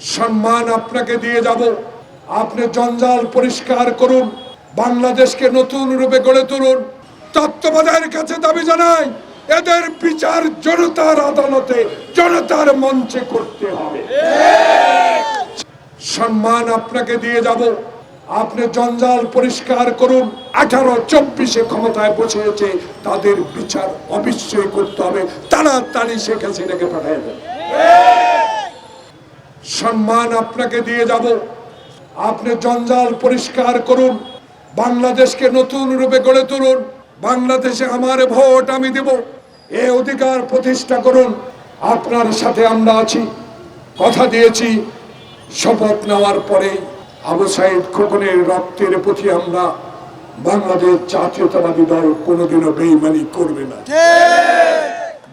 সম্মান আপনাকে দিয়ে যাব। আপনি জঞ্জাল পরিষ্কার করুন, বাংলাদেশকে নতুন রূপে গড়ে তুলুন। তত্ত্বাবধায়ের কাছে দাবি জানাই, এদের বিচার জনতার আদালতে, জনতার মঞ্চে করতে হবে। সম্মান আপনাকে দিয়ে যাব। আপনি জঞ্জাল পরিষ্কার করুন, আঠারো চব্বিশে ক্ষমতায় বসেছে তাদের বিচার অবশ্যই করতে হবে। তাড়াতাড়ি শেখ হাসিনাকে পাঠিয়ে দেন। সম্মান আপনাকে দিয়ে যাব। আপনি জঞ্জাল পরিষ্কার করুন। বাংলাদেশকে নতুন রূপে গড়ে তুলুন। বাংলাদেশে আমার ভোট আমি দেব। এ অধিকার প্রতিষ্ঠা করুন। আপনার সাথে আমরা আছি। কথা দিয়েছি। শপথ নেওয়ার পরে আবু সাইদ খোকনের রক্তের প্রতি আমরা বাংলাদেশ জাতীয়তাবাদী দল কোনোদিনও বেইমানি করবে না।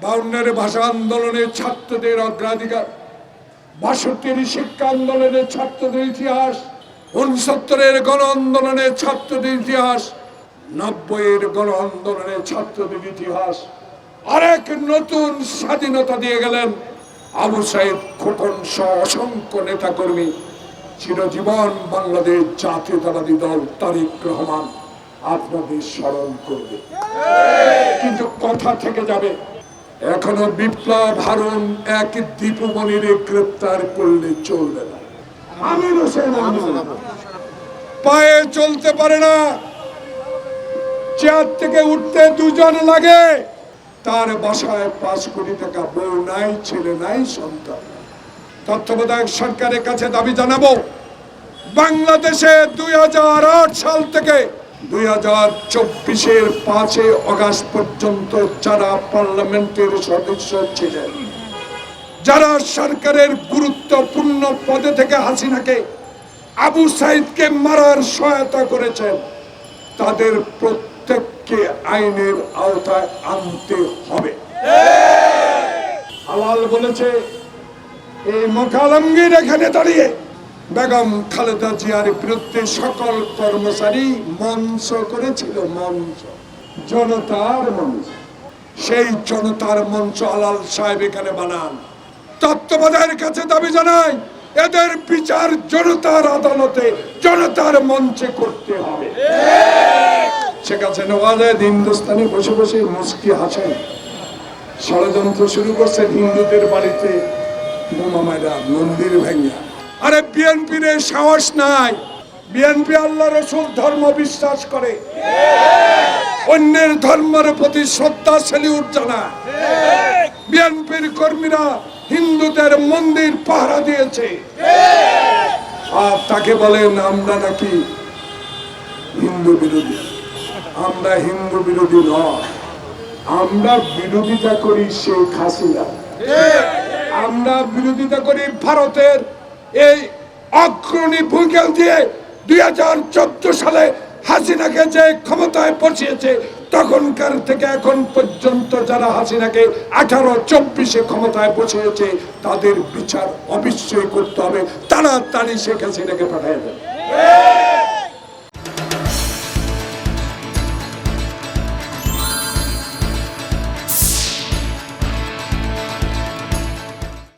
বাউন্নের ভাষা আন্দোলনের ছাত্রদের অগ্রাধিকার। বাষট্টির শিক্ষা আন্দোলনের ছাত্রদের ইতিহাস, উনসত্তরের গণ আন্দোলনের ছাত্রদের ইতিহাস, নব্বইয়ের গণ আন্দোলনের ছাত্রদের ইতিহাস। আরেক নতুন স্বাধীনতা দিয়ে গেলেন আবু সাহেব খোকন সহ অসংখ্য নেতাকর্মী। চিরজীবন বাংলাদেশ জাতীয়তাবাদী দল তারিক রহমান আপনাদের স্মরণ করবে। কিন্তু কথা থেকে যাবে এখনও বিপ্লব হারুন এক দীপুমণিরে গ্রেপ্তার করলে চলবে না। আমির। পায়ে চলতে পারে না। চেয়ার থেকে উঠতে দুজন লাগে। তার বাসায় পাঁচ কোটি টাকা বউ নাই, ছেলে নাই, সন্তান তত্ত্বাবধায়ক সরকারের কাছে দাবি জানাব, বাংলাদেশে দুই হাজার আট সাল থেকে দুই হাজার চব্বিশের পাঁচই অগাস্ট পর্যন্ত যারা পার্লামেন্টের সদস্য ছিলেন, যারা সরকারের গুরুত্বপূর্ণ পদে থেকে হাসিনাকে আবু সাইদকে মারার সহায়তা করেছেন, তাদের প্রত্যেককে আইনের আওতায় আনতে হবে। আলাল বলেছে, এই মোকালমগীর এখানে দাঁড়িয়ে বেগম খালেদা জিয়ার বিরুদ্ধে সকল কর্মচারী মঞ্চ করেছিল মঞ্চ। জনতার মঞ্চ। সেই জনতার মঞ্চ আলাল সাহেব এখানে বানান। তত্ত্বাবধায়ের কাছে দাবি জানাই, এদের বিচার জনতার আদালতে, জনতার মঞ্চে করতে হবে। শেখ হাসিনা ওয়াজেদ হিন্দুস্তানে বসে বসে মুস্কি হাসেন। ষড়যন্ত্র শুরু করছে হিন্দুদের বাড়িতে বোমা মায়েরা মন্দির ভেঙে। আরে বিএনপির সাহস নাই। বিএনপি আল্লাহ রসুল ধর্ম বিশ্বাস করে। অন্যের ধর্মের প্রতি শ্রদ্ধা সেলিউট জানায়। বিএনপির কর্মীরা হিন্দুদের মন্দির পাহারা দিয়েছে। আর তাকে বলেন আমরা নাকি হিন্দু বিরোধী। আমরা হিন্দু বিরোধী নয়। আমরা বিরোধিতা করি শেখ হাসিনা। আমরা বিরোধিতা করি ভারতের এই অগ্রণী ভূমিকা দিয়ে দুই হাজার চোদ্দ সালে হাসিনাকে যে ক্ষমতায় বসিয়েছে, তখনকার থেকে এখন পর্যন্ত যারা হাসিনাকে আঠারো, চব্বিশে ক্ষমতায় বসিয়েছে, তাদের বিচার অবশ্যই করতে হবে। তাড়াতাড়ি শেখ হাসিনাকে পাঠিয়ে